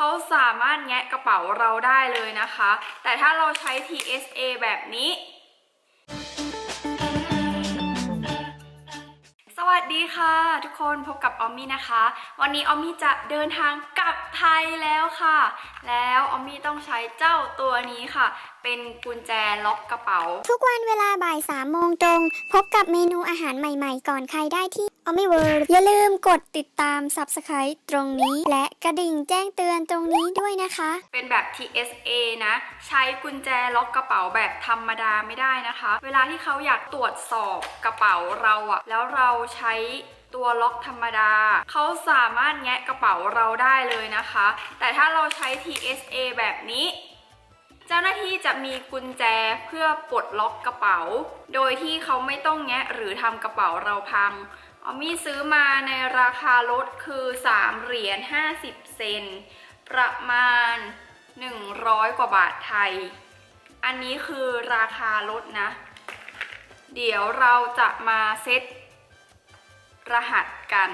เขาสามารถแงะกระเป๋าเราได้เลยนะคะ แต่ถ้าเราใช้ TSA แบบนี้สวัสดีค่ะ ทุกคนพบกับออมมี่นะคะ วันนี้ออมมี่จะเดินทางกลับไทยแล้วค่ะแล้วออมมี่ต้องใช้เจ้าตัวนี้ค่ะ เป็นกุญแจล็อกกระเป๋า ทุกวันเวลาบ่าย3โมงตรง พบกับเมนูอาหารใหม่ๆ ก่อนใครได้ที่ o m i w o r l d อย่าลืมกดติดตาม Subscribe ตรงนี้ และกระดิ่งแจ้งเตือนตรงนี้ด้วยนะคะ เป็นแบบ TSA นะ ใช้กุญแจล็อกกระเป๋าแบบธรรมดาไม่ได้นะคะ เวลาที่เขาอยากตรวจสอบกระเป๋าเราอะแล้วเราใช้ ตัวล็อกธรรมดา เขาสามารถแงะกระเป๋าเราได้เลยนะคะ แต่ถ้าเราใช้ TSA แบบนี้ เจ้าหน้าที่จะมีกุญแจเพื่อปลดล็อกกระเป๋า โดยที่เขาไม่ต้องแงะหรือทำกระเป๋าเราพังออมมี่ซื้อมาในราคาลดคือ 3 เหรียญ50 เซน ประมาณ 100 กว่าบาทไทย อันนี้คือราคาลดนะ เดี๋ยวเราจะมาเซต รหัสกัน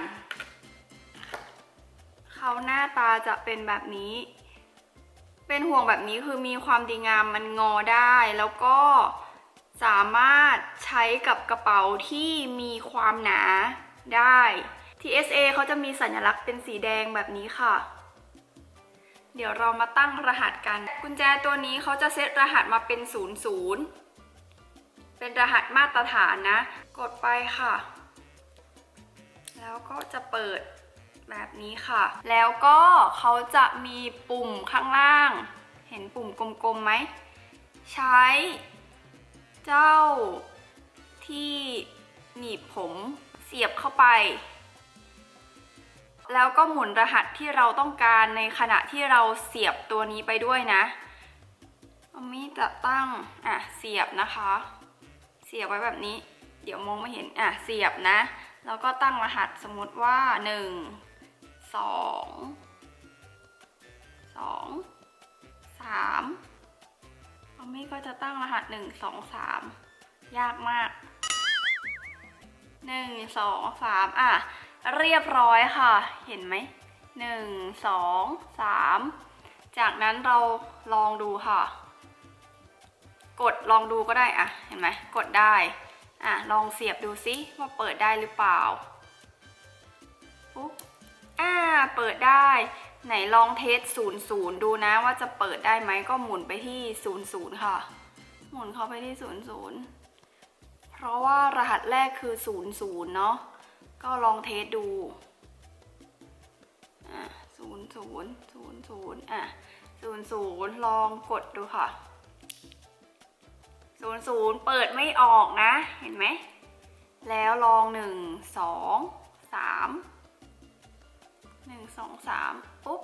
เขาหน้าตาจะเป็นแบบนี้ เป็นห่วงแบบนี้คือมีความดีงามมันงอได้แล้วก็สามารถใช้กับกระเป๋าที่มีความหนาได้ TSA เขาจะมีสัญลักษณ์เป็นสีแดงแบบนี้ค่ะ เดี๋ยวเรามาตั้งรหัสกัน กุญแจตัวนี้เขาจะเซตรหัสมาเป็น 00 เป็นรหัสมาตรฐานนะ กดไปค่ะ แล้วก็จะเปิดแบบนี้ค่ะ แล้วก็เขาจะมีปุ่มข้างล่าง เห็นปุ่มกลมๆไหม ใช้เจ้าที่หนีบผมเสียบเข้าไป แล้วก็หมุนรหัสที่เราต้องการในขณะที่เราเสียบตัวนี้ไปด้วยนะอมมี่จะตั้ง อะ เสียบนะคะ เสียบไว้แบบนี้ เดี๋ยวมองไม่เห็น อะ เสียบนะ แล้วก็ตั้งรหัสสมมติว่า 1 2 2 3อมมี่ก็จะตั้งรหัส 1 2 3 ยากมาก 1 2 3 อะ เรียบร้อยค่ะ เห็นไหม 1 2 3 จากนั้นเราลองดูค่ะ กดลองดูก็ได้อะ เห็นไหม กดได้ อะลองเสียบดูซิว่าเปิดได้หรือเปล่าปุ๊บอ่าเปิดได้ ไหนลองเทส00 ดูนะว่าจะเปิดได้ไหมก็หมุนไปที่ 00 ค่ะ หมุนเข้าไปที่ 00 เพราะว่ารหัสแรกคือ 00 เนาะก็ลองเทสดูอะ00 00 อะ00 ลองกดดูค่ะ ศูนย์ศูนย์เปิดไม่ออกนะ เห็นไหม แล้วลองหนึ่งสองสามหนึ่งสองสามปุ๊บ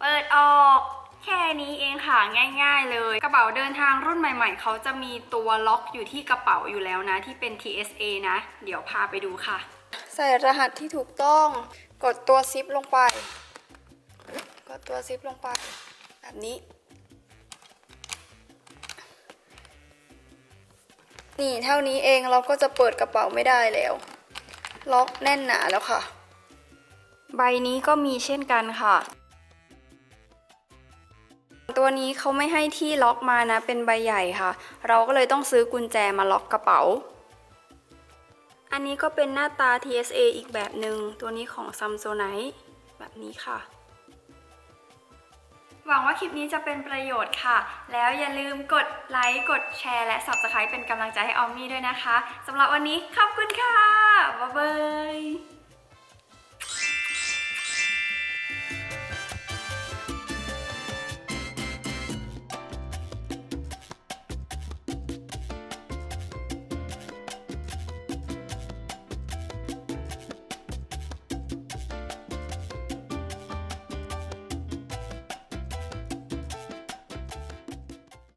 เปิดออกแค่นี้เองค่ะง่าย ๆ เลย กระเป๋าเดินทางรุ่นใหม่ ๆ เขาจะมีตัวล็อกอยู่ที่กระเป๋าอยู่แล้วนะ ที่เป็น TSA นะ เดี๋ยวพาไปดูค่ะ ใส่รหัสที่ถูกต้อง กดตัวซิปลงไป กดตัวซิปลงไป แบบนี้ นี่เท่านี้เองเราก็จะเปิดกระเป๋าไม่ได้แล้ว ล็อกแน่นหนาแล้วค่ะ ใบนี้ก็มีเช่นกันค่ะ ตัวนี้เขาไม่ให้ที่ล็อกมานะ เป็นใบใหญ่ค่ะ เราก็เลยต้องซื้อกุญแจมาล็อกกระเป๋า อันนี้ก็เป็นหน้าตา TSA อีกแบบหนึ่งตัวนี้ของ Samsonite แบบนี้ค่ะ หวังว่าคลิปนี้จะเป็นประโยชน์ค่ะ แล้วอย่าลืมกดไลค์ กดแชร์ และ Subscribe เป็นกำลังใจให้ออมมี่ด้วยนะคะสำหรับวันนี้ขอบคุณค่ะ บ๊ายบาย